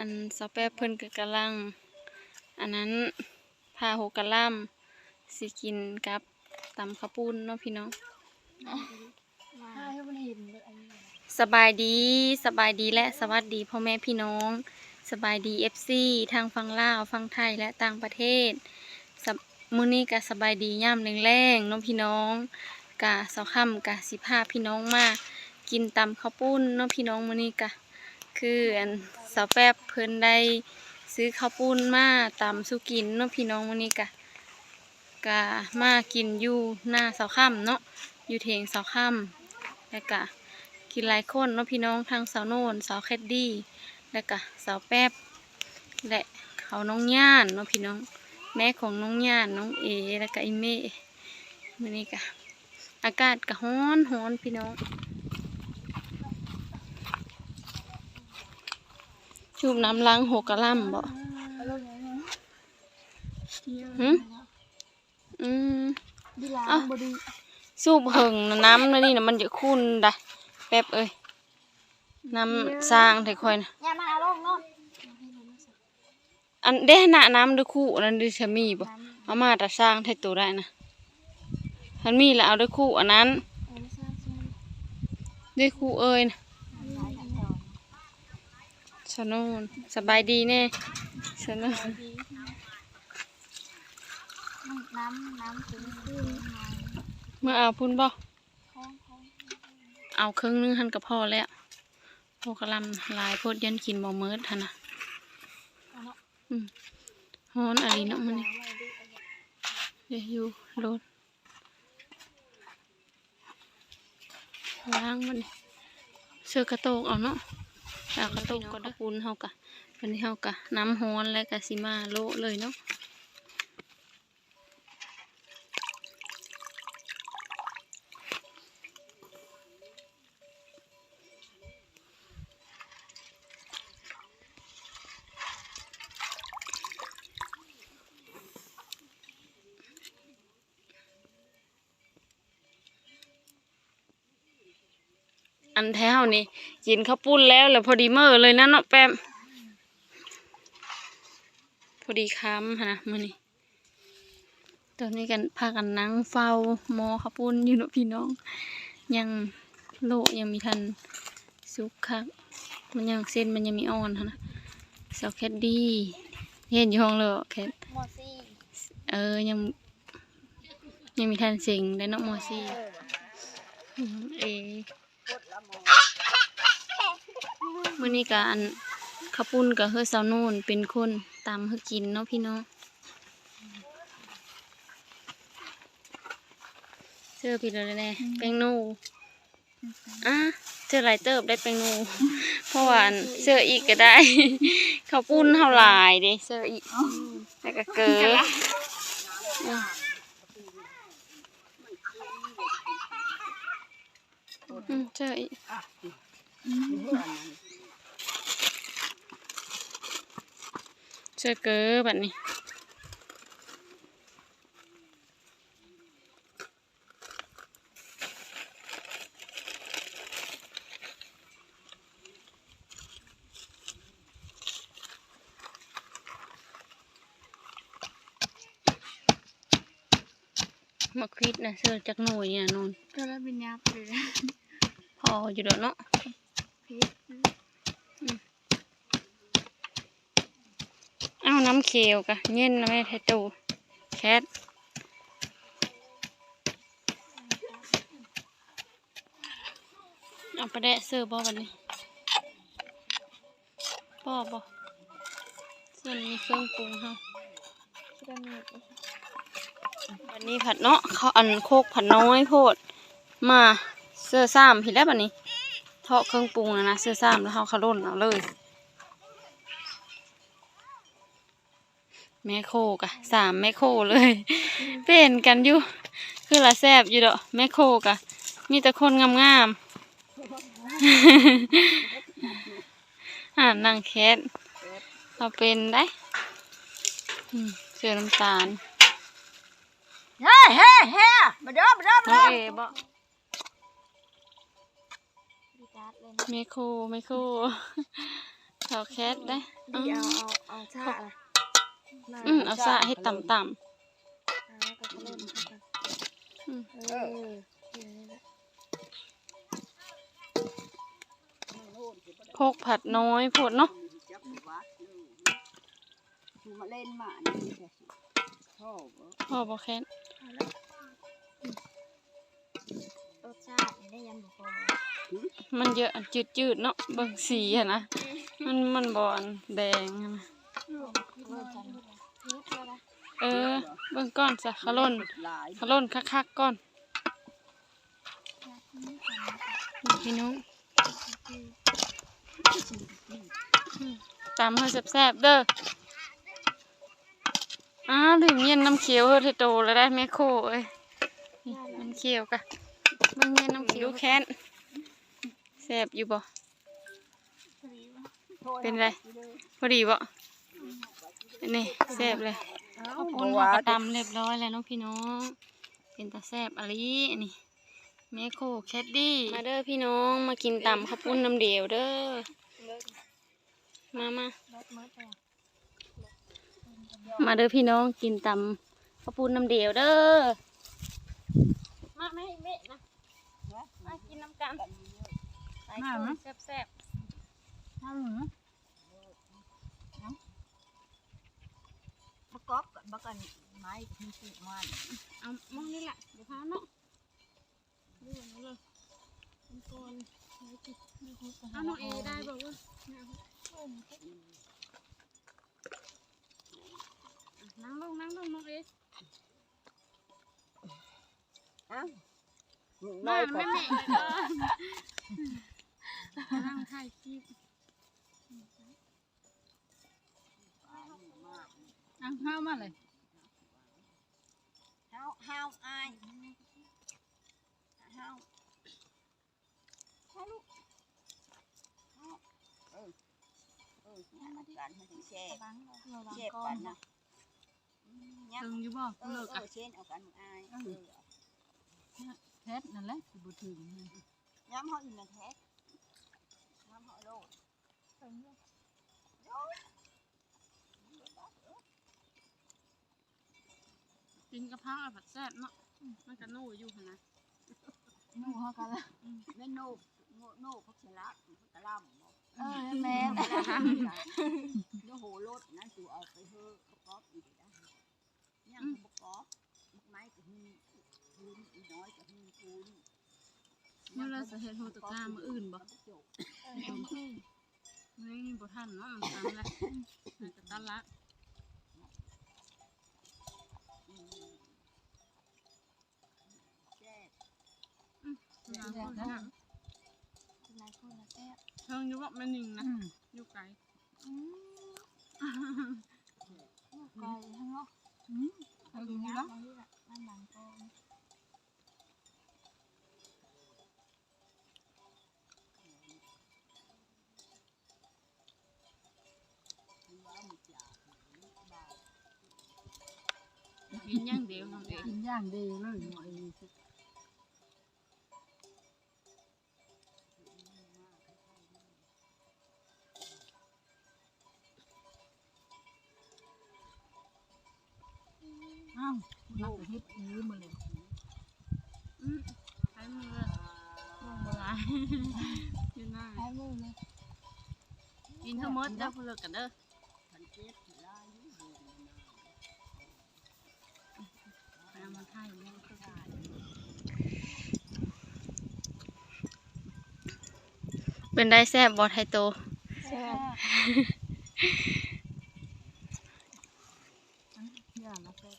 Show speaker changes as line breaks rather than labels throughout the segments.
อันสาวแป๊บเพิ่นก็กำลัง อันนั้นพาโหกะล่ำสิกินกับตำข้าวปุ้นเนาะพี่น้อง
ถ้าให้มันเห็นเลยอันนี้
สบายดีสบายดีและสวัสดีพ่อแม่พี่น้อง สบายดีเอฟซีทางฝั่งลาวฝั่งไทยและต่างประเทศสบมื้อนี้ก็สบายดีย่ำแรงๆเน้องพี่น้องกะเสาค่ำกะสิพาพี่น้องมากินตำข้าวปุ้นเน้องพี่น้องมื้อนี้กะ คืออันสาวแป๊บเพิ่นได้ซื้อข้าวปุ้นมาตำสุกินเน้องพี่น้องมื้อนี้กะกะมากินอยู่หน้าเสาค่ำเนาะอยู่เถียงเสาค่ำแล้วกะกินหลายคนเนาะพี่น้องทางสาวโน่นสาวแคดดี้และก็สาวแป๊บและเขาน้องย่านเนาะพี่น้อง แม่ของน้องย่านน้องเอและก็อีเม่มื้อนี้ก็อากาศก็ร้อนร้อนพี่น้อง ชูบน้ำล้างหกกะล่ำบ่
เอาลงไหนนะ
หึอืม
ดีล้าง
อะ
บดี
สูบเหิงน่ะน้ำแล้วนี่นะมันจะคุ้นได้แป๊บเอ้ยน้ำสร้างไทค่อยนะ
อย่ามาเอาลงเนาะ
อันเด้หน้าน้ำด้วยคู่อันนั้นด้วยชะมีบ่เอามาแต่สร้างไทตัวได้นะมันมีแล้วเอาด้วยคู่อันนั้น
เอาไม่ใช่ใช่ไหม
ด้วยคู่เอ้ยนะ
หลายขั้นตอน
สนุนสบายดีแน่สนุน
น้ำน้ำถึงขึ้น
เมื่อเอาพุ่นบ่
ท้อ
เอาครึ่งหนึงหันกับพ่อแล้วพวกกะลำลายโพดยันกินบ่เมิดหั่นนะอืมฮ้อนอะไรเนาะมันนี่เดี๋ยวอยู่รถล้างมันเสื้อกระโตกเอาเนาะ เอากระโตกก็ได้ปุนเฮากะวันนี้เฮากะน้ำฮ้อนแล้วกะสิมาโละเลยเนาะ อันแท้วนี่กินข้าวปุ้นแล้วแล้วพอดีเมื่อเลยนะเนาะแป๊มพอดีค้ำนะมื่อนี้ตอนนี้กันพากันนั่งเฝ้าหมอข้าวปุ้นอยู่เนาะพี่น้อง ยังโลกยังมีทันสุกคักมันยังเส้นมันยังมีอ่อนหั้นนะสาวแคดดี้เห็นอยู่ห้องเลยแคท
หมอซี่
เออยังยังมีทันสิงได้เนาะมอซี่อืมเอ มื่อนี้ก็อันข้าวปุ้นกับเฮือสาวนูนเป็นคนตามเฮือกินเนาะพี่น้องเสื้อพี่เลยแน่แป้งนูอะเสื้อหลายเติบได้แป้งนู เพราะว่าอันเสื้ออีกก็ได้ข้าวปุ้นเท่าหลายด้เสื้ออีกแล้วก็เก๋อื อืมเสื้ออีกเชื่อเก๋อแบบนี้ มาควิดนะเสื้อจากหน่วยเนี่ยนน
ก็แล้วเป็นยับเลย
พออยู่เด้อเนาะ
พีช
เอาน้ำเขียวกะเย็นนะแม่ไทตูแคทเอาไปแดะเสื้อบ่วันนี้พ่อบ่ส่วนนี้เครื่องปรุงเฮา
ชิคามี
วันนี้ผัดเนาะเขาอันโคกผัดน้อยโพด มาเสื้อซ้ำผิดแล้วบัดนี้เทาะเครื่องปรุงนะนะเสื้อซ้ำแล้วเขาขาล่นเอาเลยแม่โคกะสามแม่โคเลย เป็นกันอยู่คือละแซบอยู่ดอกแม่โคกะมีแต่คนงามๆอ่านนางแคทเราเป็นได้เสื้อน้ำตาล
เฮ้เฮ้เฮ้มาเด้อมาเด้อมา
น้อง
เด้อ
เอบ่
ดีการ์ดเลย
แม่โคแม่โคเสาแคสได้
ดีเอาเอาเอาชาละ
อืมเอาสะให้ต่ำ
เอาก็เล่นเข้ากัน
ๆอืม
เออกินนี่แหละ
พกผัดน้อยโพดเนาะ
คือมาเล่นหมานี่แหละชอบเหรอ
พ่อบ่แค ส
รสชาติได้ยันบุกอ
มันเยอะจืดๆเนาะเบิ่งสีอะนะ มันมันบอันแดงอะนะ
เอ
อ เบิ่งก่อนซะขล่นขล่นคักๆก่อนพี่น้งอืมให้แซ่บๆเด้อ อ้าวดื่มเย็นน้ำเขียวเฮ็ดให้โตแล้วได้แม่โคเอ้ยนี่มันเขียวกะเบิ่งเย็นน้ำเขียวแค้นแซ่บอยู่บ่เป็นไรพอดีบ่นี่แซ่บเลยข้าวปุ้นเราก็ตำเรียบร้อยแล้วเน้องพี่น้องเป็นตาแซ่บอะไรนี่แม่โคแคดดี้มาเด้อพี่น้องมากินตำข้าวปุ้นน้ำเดียวเด้อมามา
รส มืดเลย
มาเด้อพี่น้องกินตำข้าวปุ้นน้ำเดียวเด้อ มาไม่เมะนะ มากินน้ำกันหลายคนแซ่บ
น้ำหมูมะกอกกับบักกันไม้ที่ปลูกมัน
ๆเอามองนี่แหละเดี๋ยวพาเนาะดูอันนี้เลยเป็นก้อนเอาน้องเอได้บอกว่า นั่งลงนั่งลงน้องเอ
อ้าวน้
มา
อยก
แม่
ว่า
แม่เลยก็นั่งถ่ายคลิปนั่งข้าวมาเลย
เฮาเฮาอายเฮาเฮาลูกเฮาเออเออเนี่ยมันกันมันถึงแช่
ระวังระวัง
แช่
ก้อ
ปั
น
น นะยัง
ถึงอยู่บ่
เออ
เลิก
เอ
อะ
อเช่นเอากันมึงอายเออ
แคทนั่นแหละสิบ่ถึง
ย้ำเขาอีกนะแท้ย้ำเขาโลด
กินกะเพราอะผัดแซ่บเนาะมันก็นู่อยู่หั่นนะ
หนูเขากันละ
แม่โนบโนโนพักเชละกะล่ำบอก
เออแม่
เนื้อโหรถนั่นตัวเอาไปเฮ้ประกอบอีกนะ ยังประกอบไม้กับหินพื้นอีน้อยกับหินพื้น
นี่เราสิเฮ็ดโฮตกามื้ออื่นบ่นี่บ่ทันเนาะมันตามละมันจะตันละ
แช่
นางคนนั้น
นายคนละแซ่บ
เชิงอยู่ว่าแม่นิงนะอยู่ไกล
ไก่ทั้งเนาะ
เชิงอยู่แล้ว
นี่แหละน้ำา
วน้องเอง
กินอย่างเดียวเลยหน่อยอ้าวนักเฮ็ดอีมาเลย
อืมใช้มือเลยลงบ่หลายอยู่หน้า
ใช้มือเลย
กินทั้งหมดเด้อผู้เลิกกันเด้อ
พันเจ็ดลายยุ่ง
ไปเอามาถ่ายแม่ก็ได้เป็นได้แซ่บบอไทโต
แซ่บ
ย่ามาแซ่ แ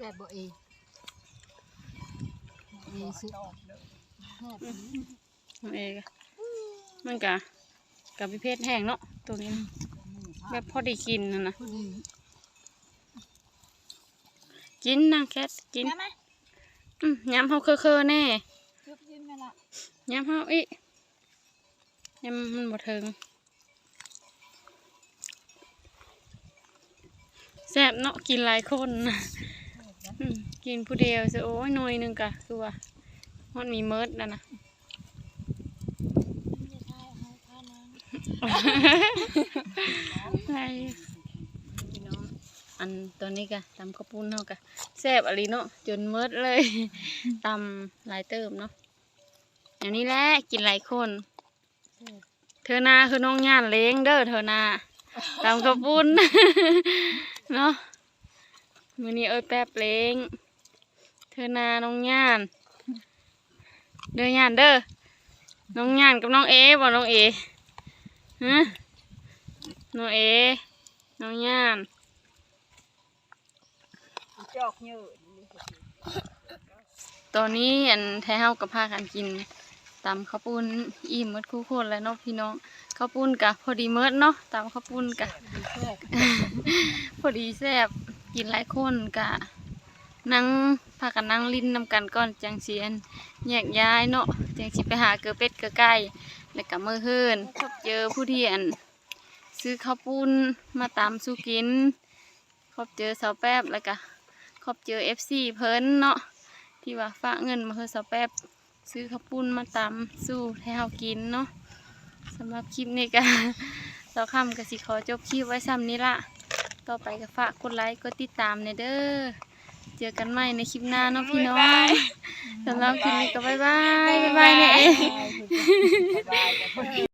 ซ่บบ่เองเองสิแซ่บอี
นั่นเองมันกะกับพิเพศแห้งเนาะตัวนี้นะแบบพอได้กินนะนะ
พอดี
กินนะแคทกิน
แม่ไหม
อืมย้ำเฮาเคอๆแน่
ยุบยิ้มไหมล่ะ
ย้ำเฮาอีย้ำมันบ่ถึงแซ่บเนาะกินหลายคนนะอืม กินผู้เดียวซะโอ้ยหน่วยหนึงกะคือว่ามันมีเมิดแล้วนะใช่พี่น้องอันตอนนี้กะตำข้าวปุ้นเฮากะแซ่บอะไรเนาะจนเมิดเลยตำหลายเติมเนาะอย่างนี้แหละกินหลายคน เธอนาคือน้องย่านเล้งเด้อเธอนาตำข้าวปุ้นเนาะ มือนี้เอ้ยแป๊บเล้งเธอนาน้องย่าน เด้อย่านเด้อ น้องย่านกับน้องเอบ่น้องเอฮะน้องเอ น้องย่าน
จอกเยอะ
ตอนนี้อันแท้เฮากับพากันกินตำข้าวปุ้นอิ่มมดคู่คนแล้วเนาะพี่น้องข้าวปุ้นกะพอดีเมิดเนาะตำข้าวปุ้นกะพอดีแซ่บ กินหลายคนกะนั่งพากันนั่งลิ้นนำกันก่อนจังเสียนแยกย้ายเนาะจังสิไปหาเกลือเป็ดเกลือไก่แล้วก็มือเฮินพบเจอผู้ที่อันซื้อข้าวปุ้นมาตำสู้กินพบเจอสาวแป๊บแล้วก็พบเจอ FC เพิ่นเนาะที่ว่าฝากเงินมาคือสาวแป๊บซื้อข้าวปุ้นมาตำสู้ให้เฮากินเนาะสำหรับคลิปนี้ก็สาวคำก็สิขอจบคลิปไว้ซ้ำนี้ละ ต่อไปก็ฝากกดไลค์กดติดตามในเด้อเจอกันใหม่ในคลิปหน้าเนาะพี่น้องสำหรับคลิปนี้ก็บ๊ายบายบ๊ายบายเนี่ย
บ๊ายบาย